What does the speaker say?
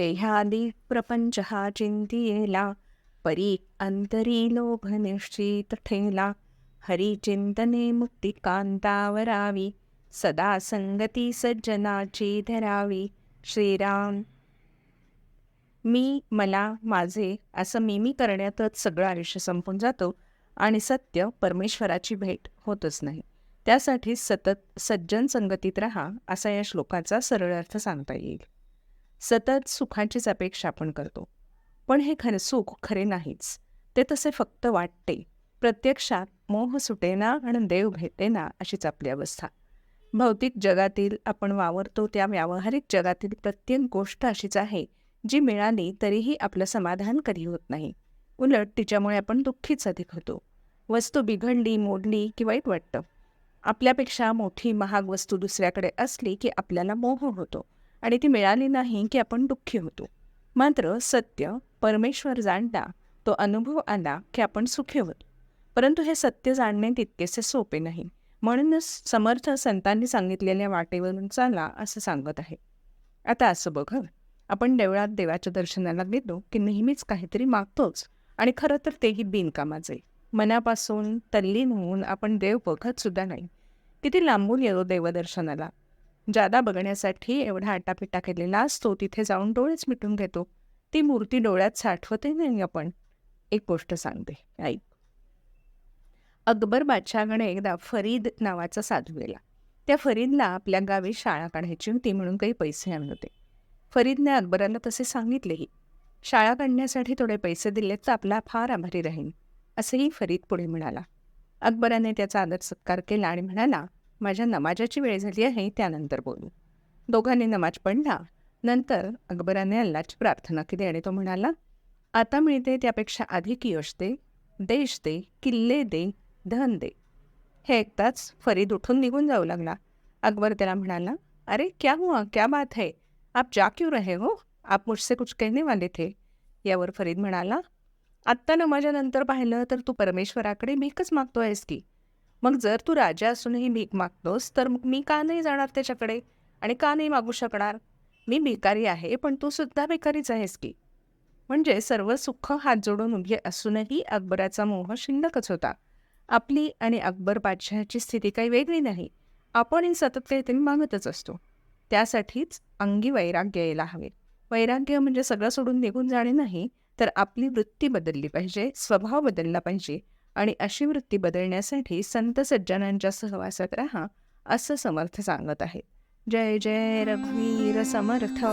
Dehdadi प्रपंच हा चिंतियेला परी अंतरी लोभ निश्चित ठेला। हरी चिंतने मुक्ती कांतावरावी सदा संगती सज्जनाची धरावी श्रीराम। मी मला माझे असं मी मी करण्यातच सगळं आयुष्य संपून जातो आणि सत्य परमेश्वराची भेट होतच नाही. त्यासाठी सतत सज्जन संगतीत राहा असा या श्लोकाचा सरळ अर्थ सांगता येईल. सतत सुखाचीच अपेक्षा आपण करतो. पण हे खरं सुख खरे नाहीच. ते तसे फक्त वाटते. प्रत्यक्षात मोह सुटेना आणि देव भेटेना अशीच आपली अवस्था. भौतिक जगातील आपण वावरतो त्या व्यावहारिक जगातील प्रत्येक गोष्ट अशीच आहे जी मिळाली तरीही आपलं समाधान कधी होत नाही. उलट तिच्यामुळे आपण दुःखीच अधिक होतो. वस्तू बिघडली मोडली की वाईट वाटतं. आपल्यापेक्षा मोठी महाग वस्तू दुसऱ्याकडे असली की आपल्याला मोह होतो. आणि ती मिळाली नाही की आपण दुःखी होतो. मात्र सत्य परमेश्वर जाणता तो अनुभव आला की आपण सुखी होतो. परंतु हे सत्य जाणणे तितकेसे सोपे नाही. म्हणूनच समर्थ संतांनी सांगितलेल्या वाटेवरून चाला असं सांगत आहे. आता असं बघ. आपण देवळात देवाच्या दर्शनाला गेलो की नेहमीच काहीतरी मागतोच आणि खरं तर तेही बिनकामाचे. मनापासून तल्लीन होऊन आपण देव बघत सुद्धा नाही. किती लांबून येतो देवदर्शनाला. जादा बघण्यासाठी एवढा आटापिटा केलेला असतो तिथे जाऊन डोळेच मिटून घेतो. ती मूर्ती डोळ्यात साठवते नाही आपण. एक गोष्ट सांगते ऐक. अकबर बादशहाकडे एकदा फरीद नावाचा साधू गेला त्या फरीदला आपल्या गावी शाळा काढायची होती म्हणून काही पैसे आणले होते. फरीदने अकबराला तसे सांगितलेही शाळा काढण्यासाठी थोडे पैसे दिले तर आपला फार आभारी राहीन असंही फरीद पुढे म्हणाला. अकबराने त्याचा आदर सत्कार केला आणि म्हणाला माझ्या नमाजाची वेळ झाली आहे त्यानंतर बोलू. दोघांनी नमाज पडला नंतर अकबराने अल्लाची प्रार्थना केली आणि तो म्हणाला आता मिळते त्यापेक्षा अधिक यश दे देश दे किल्ले दे धन दे. हे ऐकताच फरीद उठून निघून जाऊ लागला. अकबर त्याला म्हणाला अरे क्या हुआ? क्या बात है? आप जा क्यों रहे हो? आप मुझसे कुछ कहने वाले थे. यावर फरीद म्हणाला आत्ता नमाजानंतर पाहिलं तर तू परमेश्वराकडे भीकच मागतो आहेस की. मग जर तू राजा असूनही भीक मागतोस तर मग मी का नाही जाणार त्याच्याकडे? आणि का नाही मागू शकणार? मी भिकारी आहे पण तू सुद्धा भिकारीच आहेस की. म्हणजे सर्व सुख हात जोडून उभे असूनही अकबराचा मोह शिल्लकच होता. आपली आणि अकबर बादशहाची स्थिती काही वेगळी नाही. आपणही सतत काहीतरी मागतच असतो. त्यासाठीच अंगी वैराग्य यायला हवे. वैराग्य म्हणजे सगळं सोडून निघून जाणे नाही तर आपली वृत्ती बदलली पाहिजे स्वभाव बदलला पाहिजे. आणि अशी वृत्ती बदलण्यासाठी संत सज्जनांच्या सहवासात राहा असं समर्थ सांगत आहे. जय जय रघुवीर समर्थ.